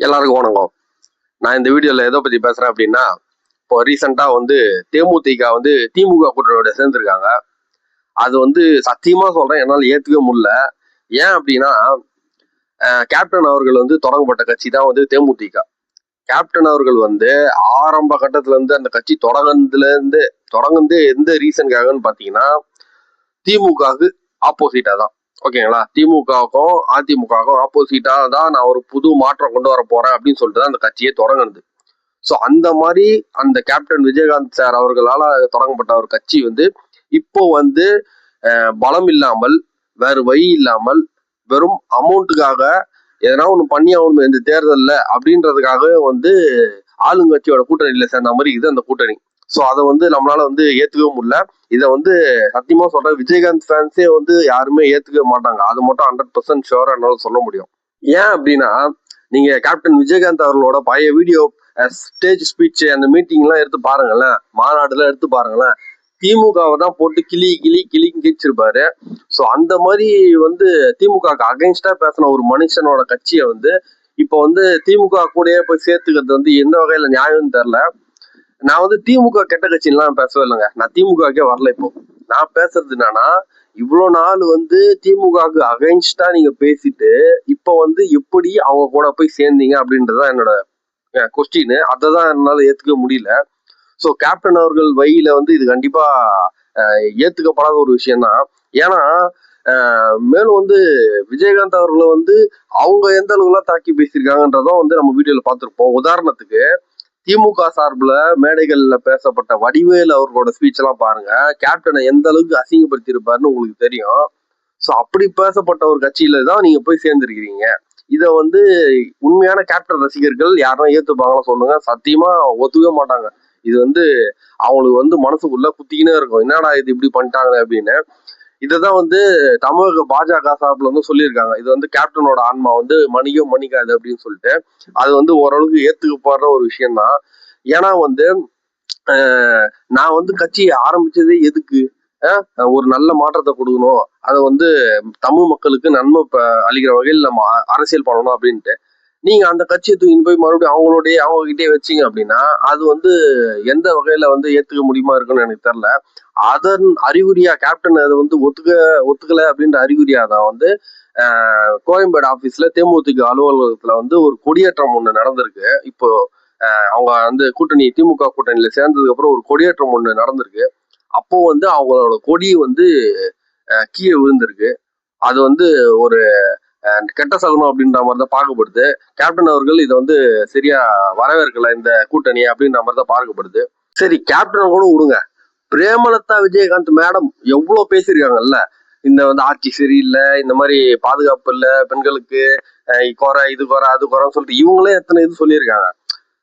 எல்லாருக்கும் வணக்கம். நான் இந்த வீடியோல எதை பத்தி பேசுறேன் அப்படின்னா இப்போ ரீசெண்டா வந்து தேமுதிக வந்து திமுக கூட்டணியோட சேர்ந்திருக்காங்க. அது வந்து சத்தியமா சொல்றேன் என்னால் ஏத்துக்க முடியல. ஏன் அப்படின்னா கேப்டன் அவர்கள் வந்து தொடங்கப்பட்ட கட்சி தான் வந்து தேமுதிக. கேப்டன் அவர்கள் வந்து ஆரம்ப கட்டத்துல இருந்து அந்த கட்சி தொடங்குனதுல இருந்து தொடங்குந்து எந்த ரீசனுக்காகன்னு பாத்தீங்கன்னா திமுகவுக்கு ஆப்போசிட்டா தான். ஓகேங்களா? திமுகவுக்கும் அதிமுகவுக்கும் ஆப்போசிட்டா தான் நான் ஒரு புது மாற்றம் கொண்டு வர போறேன் அப்படின்னு சொல்லிட்டு தான் அந்த கட்சியே தொடங்குனது. ஸோ அந்த மாதிரி அந்த கேப்டன் விஜயகாந்த் சார் அவர்களால் தொடங்கப்பட்ட ஒரு கட்சி வந்து இப்போ வந்து பலம் இல்லாமல் வேறு வழி இல்லாமல் வெறும் அமௌண்ட்டுக்காக எதனா ஒன்று பண்ணி ஆகணும் இந்த தேர்தலில் அப்படின்றதுக்காக வந்து ஆளுங்கட்சியோட கூட்டணியில் சேர்ந்த மாதிரி இது அந்த கூட்டணி. ஸோ அதை வந்து நம்மளால வந்து ஏற்றுக்கவே முடியல. இதை வந்து சத்தியமா சொல்றேன் விஜயகாந்த் ஃபேன்ஸே வந்து யாருமே ஏத்துக்க மாட்டாங்க. அது மட்டும் ஹண்ட்ரட் பர்சன்ட் ஷுவரா என்னால சொல்ல முடியும். ஏன் அப்படின்னா நீங்க கேப்டன் விஜயகாந்த் அவர்களோட பழைய வீடியோ ஸ்டேஜ் ஸ்பீச் அந்த மீட்டிங்லாம் எடுத்து பாருங்களேன். மாநாடுலாம் எடுத்து பாருங்களேன். திமுகவை தான் போட்டு கிளி கிளி கிளி கிழிச்சிருப்பாரு. ஸோ அந்த மாதிரி வந்து திமுகவுக்கு அகைன்ஸ்டா பேசின ஒரு மனுஷனோட கட்சியை வந்து இப்போ வந்து திமுக கூடயே போய் சேர்த்துக்கிறது வந்து எந்த வகையில நியாயம்னு தெரில. நான் வந்து திமுக கெட்ட கட்சின்லாம் பேசவே இல்லைங்க. நான் திமுகக்கே வரல இப்போ. நான் பேசுறது என்னன்னா இவ்வளோ நாள் வந்து திமுகவுக்கு அகைன்ஸ்டா நீங்க பேசிட்டு இப்போ வந்து எப்படி அவங்க கூட போய் சேர்ந்தீங்க அப்படின்றதான் என்னோட கொஸ்டின் அதை தான் என்னால் ஏத்துக்க முடியல. ஸோ கேப்டன் அவர்கள் வழியில வந்து இது கண்டிப்பா அஹ், ஏத்துக்கப்படாத ஒரு விஷயம் தான் ஏன்னா மேலும் வந்து விஜயகாந்த் அவர்களை வந்து அவங்க எந்த அளவுலாம் தாக்கி பேசியிருக்காங்கன்றதும் வந்து நம்ம வீடியோல பார்த்துருப்போம். உதாரணத்துக்கு திமுக சார்பில் மேடைகள்ல பேசப்பட்ட வடிவேல் அவர்களோட ஸ்பீச் எல்லாம் பாருங்க. கேப்டனை எந்த அளவுக்கு அசிங்கப்படுத்தியிருப்பாருன்னு உங்களுக்கு தெரியும். ஸோ அப்படி பேசப்பட்ட ஒரு கட்சியில தான் நீங்க போய் சேர்ந்துருக்கிறீங்க. இதை வந்து உண்மையான கேப்டன் ரசிகர்கள் யாரும் ஏத்துப்பாங்களா சொல்லுங்க. சத்தியமா ஒத்துக்க மாட்டாங்க. இது வந்து அவங்களுக்கு வந்து மனசுக்குள்ள குத்திக்கினே இருக்கும். என்னடா இது இப்படி பண்ணிட்டாங்களே அப்படின்னு. இதைதான் வந்து தமிழக பாஜக சார்பில் வந்து சொல்லியிருக்காங்க. இது வந்து கேப்டனோட ஆன்மா வந்து மணிக்கோ மணிக்காது அப்படின்னு சொல்லிட்டு. அது வந்து ஓரளவுக்கு ஏத்துக்கப்படுற ஒரு விஷயம்தான். ஏன்னா வந்து நான் வந்து கட்சியை ஆரம்பிச்சதே எதுக்கு? ஒரு நல்ல மாற்றத்தை கொடுக்கணும். அதை வந்து தமிழ் மக்களுக்கு நன்மை அளிக்கிற வகையில் நம்ம அரசியல் பண்ணணும் அப்படின்ட்டு. நீங்க அந்த கட்சியை தூக்கின்னு போய் மறுபடியும் அவங்களோடய அவங்க கிட்டே வச்சீங்க அப்படின்னா அது வந்து எந்த வகையில வந்து ஏத்துக்க முடியுமா இருக்குன்னு எனக்கு தெரியல. அதன் அறிகுறியா கேப்டன் அதை வந்து ஒத்துக்க ஒத்துக்கல அப்படின்ற அறிகுறியா தான் வந்து கோயம்பேடு ஆபீஸ்ல தேமுதிக அலுவலகத்துல வந்து ஒரு கொடியேற்றம் ஒண்ணு நடந்திருக்கு. இப்போ அவங்க வந்து கூட்டணி திமுக கூட்டணியில சேர்ந்ததுக்கு அப்புறம் ஒரு கொடியேற்றம் ஒண்ணு நடந்திருக்கு. அப்போ வந்து அவங்களோட கொடி வந்து கீழே விழுந்திருக்கு. அது வந்து ஒரு கெட்ட சகுனம் அப்படின்ற மாதிரி தான் பார்க்கப்படுது. கேப்டன் அவர்கள் இதை வந்து சரியா வரவேற்கல இந்த கூட்டணி அப்படின்ற மாதிரி தான் பார்க்கப்படுது. சரி கேப்டனை கூட விடுங்க. பிரேமலதா விஜயகாந்த் மேடம் எவ்வளோ பேசியிருக்காங்கல்ல? இந்த வந்து ஆட்சி சரியில்லை இந்த மாதிரி பாதுகாப்பு இல்லை பெண்களுக்கு குறை இது குறை அது குறைன்னு சொல்லிட்டு இவங்களே எத்தனை இது சொல்லியிருக்காங்க.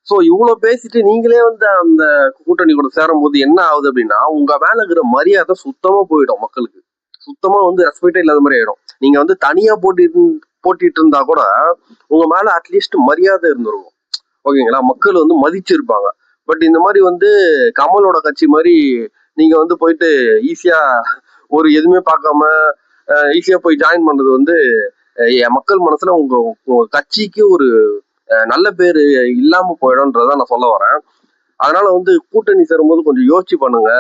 ஸோ இவ்வளோ பேசிட்டு நீங்களே வந்து அந்த கூட்டணி கூட சேரும்போது என்ன ஆகுது அப்படின்னா உங்க மேல இருக்கிற மரியாதை சுத்தமா போயிடும் மக்களுக்கு. சுத்தமா வந்து ரெஸ்பெக்டே இல்லாத மாதிரி ஆயிடும். நீங்க வந்து தனியா போட்டிட்டு போட்டிட்டு இருந்தா கூட உங்க மேல அட்லீஸ்ட் மரியாதை இருந்திருக்கும். ஓகேங்களா? மக்கள் வந்து மதிச்சிருப்பாங்க. பட் இந்த மாதிரி வந்து கமலோட கட்சி மாதிரி நீங்க வந்து போயிட்டு ஈஸியா ஒரு எதுவுமே பார்க்காம ஈஸியா போய் ஜாயின் பண்றது வந்து என் மக்கள் மனசுல உங்க கட்சிக்கு ஒரு நல்ல பேரு இல்லாம போயிடும்ன்றத நான் சொல்ல வரேன். அதனால வந்து கூட்டணி சேரும்போது கொஞ்சம் யோசிச்சு பண்ணுங்க.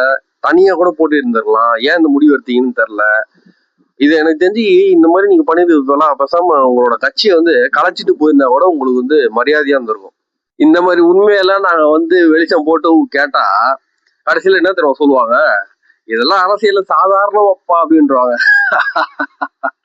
தனியா கூட போட்டு இருந்திருக்கலாம் ஏன் இந்த முடிவு எடுத்தீங்கன்னு தெரில இது எனக்கு தெரிஞ்சு இந்த மாதிரி நீங்க பண்ணிருக்கலாம் பேசாம உங்களோட கட்சியை வந்து கலைச்சிட்டு போயிருந்தா கூட உங்களுக்கு வந்து மரியாதையா இருந்திருக்கும். இந்த மாதிரி உண்மையெல்லாம் நாங்க வந்து வெளிச்சம் போட்டு கேட்டா கடைசியில என்ன தெரியும் சொல்லுவாங்க? இதெல்லாம் அரசியல சாதாரணமாப்பா அப்படின்றவாங்க.